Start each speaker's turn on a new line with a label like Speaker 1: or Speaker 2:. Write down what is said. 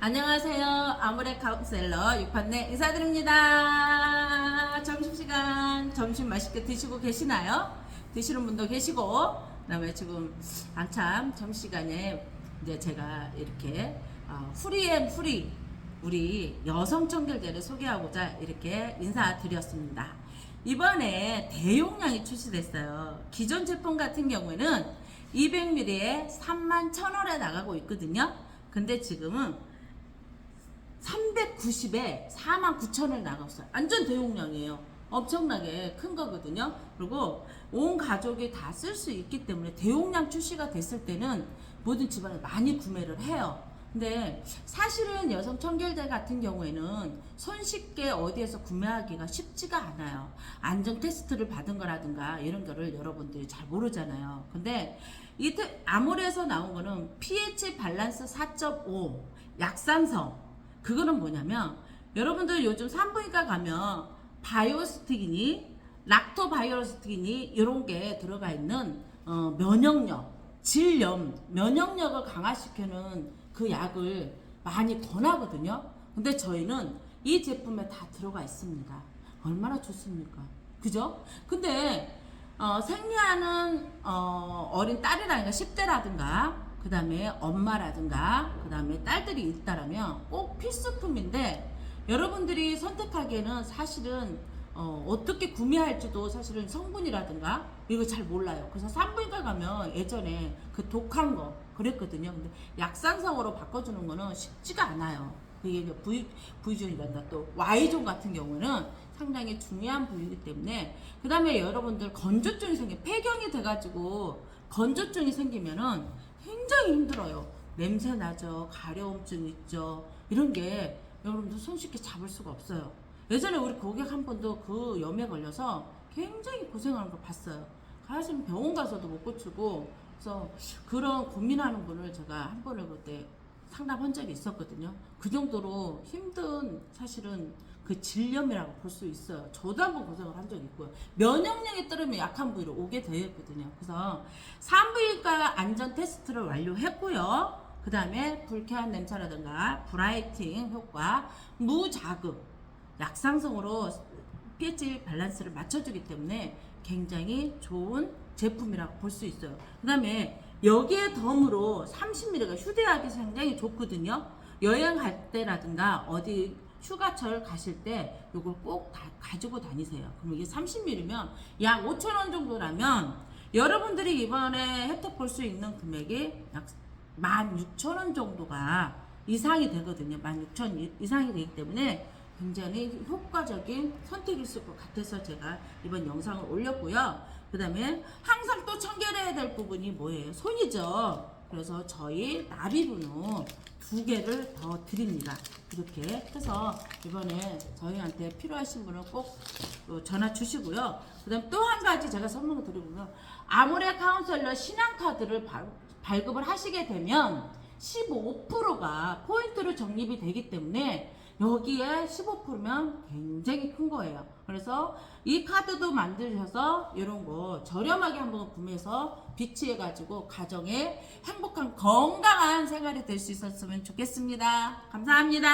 Speaker 1: 안녕하세요. 아모레 카운셀러 육판내 인사드립니다. 점심시간 점심 맛있게 드시고 계시나요? 드시는 분도 계시고 그다음에 지금 한참 점심시간에 이제 제가 이렇게 어, 후리앤 후리 우리 여성 청결제를 소개하고자 이렇게 인사드렸습니다. 이번에 대용량이 출시됐어요. 기존 제품 같은 경우에는 200ml에 3만 1,000원에 나가고 있거든요. 근데 지금은 390에 4만 9천을 나갔어요. 완전 대용량이에요. 엄청나게 큰 거거든요. 그리고 온 가족이 다 쓸 수 있기 때문에 대용량 출시가 됐을 때는 모든 집안에 많이 구매를 해요. 근데 사실은 여성 청결제 같은 경우에는 손쉽게 어디에서 구매하기가 쉽지가 않아요. 안전 테스트를 받은 거라든가 이런 거를 여러분들이 잘 모르잖아요. 근데 이 테- 아모레에서 나온 거는 pH 밸런스 4.5 약산성 그거는 뭐냐면 여러분들 요즘 산부인과 가면 바이오스틱이니 락토바이오스틱이니 이런 게 들어가 있는 어, 면역력, 질염, 면역력을 강화시키는 그 약을 많이 권하거든요. 근데 저희는 이 제품에 다 들어가 있습니다. 얼마나 좋습니까? 그죠? 근데 어, 생리하는 어, 어린 딸이라든가 10대라든가 그 다음에 엄마라든가 그 다음에 딸들이 있다라면 꼭 필수품인데 여러분들이 선택하기에는 사실은 어, 어떻게 구매할지도 사실은 성분이라든가 이거 잘 몰라요. 그래서 산부인과 가면 예전에 그 독한 거 그랬거든요. 근데 약산성으로 바꿔주는 거는 쉽지가 않아요. 그게 이제 V, V존이란다. 또 Y존 같은 경우는 상당히 중요한 부위이기 때문에 그 다음에 여러분들 건조증이 생겨 폐경이 돼가지고 건조증이 생기면은 굉장히 힘들어요. 냄새 나죠. 가려움증 있죠. 이런 게 여러분들 손쉽게 잡을 수가 없어요. 예전에 우리 고객 한 번도 그 염에 걸려서 굉장히 고생하는 걸 봤어요. 사실 병원 가서도 못 고치고 그래서 그런 고민하는 분을 제가 한 번을 그때 상담한 적이 있었거든요. 그 정도로 힘든 사실은 그 질염이라고 볼 수 있어요. 저도 한번 고생을 한 적이 있고요. 면역력이 떨어지면 약한 부위로 오게 되었거든요. 그래서 산부인과 안전 테스트를 완료했고요. 그 다음에 불쾌한 냄새라든가 브라이팅 효과, 무자극, 약상성으로 pH 밸런스를 맞춰주기 때문에 굉장히 좋은 제품이라고 볼 수 있어요. 그 다음에 여기에 덤으로 30ml가 휴대하기 굉장히 좋거든요. 여행 갈 때라든가 어디 휴가철 가실 때 이걸 꼭 다 가지고 다니세요. 그럼 이게 30ml면 약 5,000원 정도라면 여러분들이 이번에 혜택 볼 수 있는 금액이 약 16,000원 정도가 이상이 되거든요. 16,000원 이상이 되기 때문에 굉장히 효과적인 선택이 있을 것 같아서 제가 이번 영상을 올렸고요. 그 다음에 항상 또 청결해야 될 부분이 뭐예요? 손이죠. 그래서 저희 나비분우 두 개를 더 드립니다. 이렇게 해서 이번에 저희한테 필요하신 분은 꼭 어, 전화 주시고요. 그 다음 또 한 가지 제가 선물을 드리고요. 아모레 카운셀러 신한카드를 발- 발급을 하시게 되면 15%가 포인트로 적립이 되기 때문에 여기에 15%면 굉장히 큰 거예요. 그래서 이 카드도 만드셔서 이런 거 저렴하게 한번 구매해서 비치해가지고 가정에 행복한 건강한 생활이 될 수 있었으면 좋겠습니다. 감사합니다.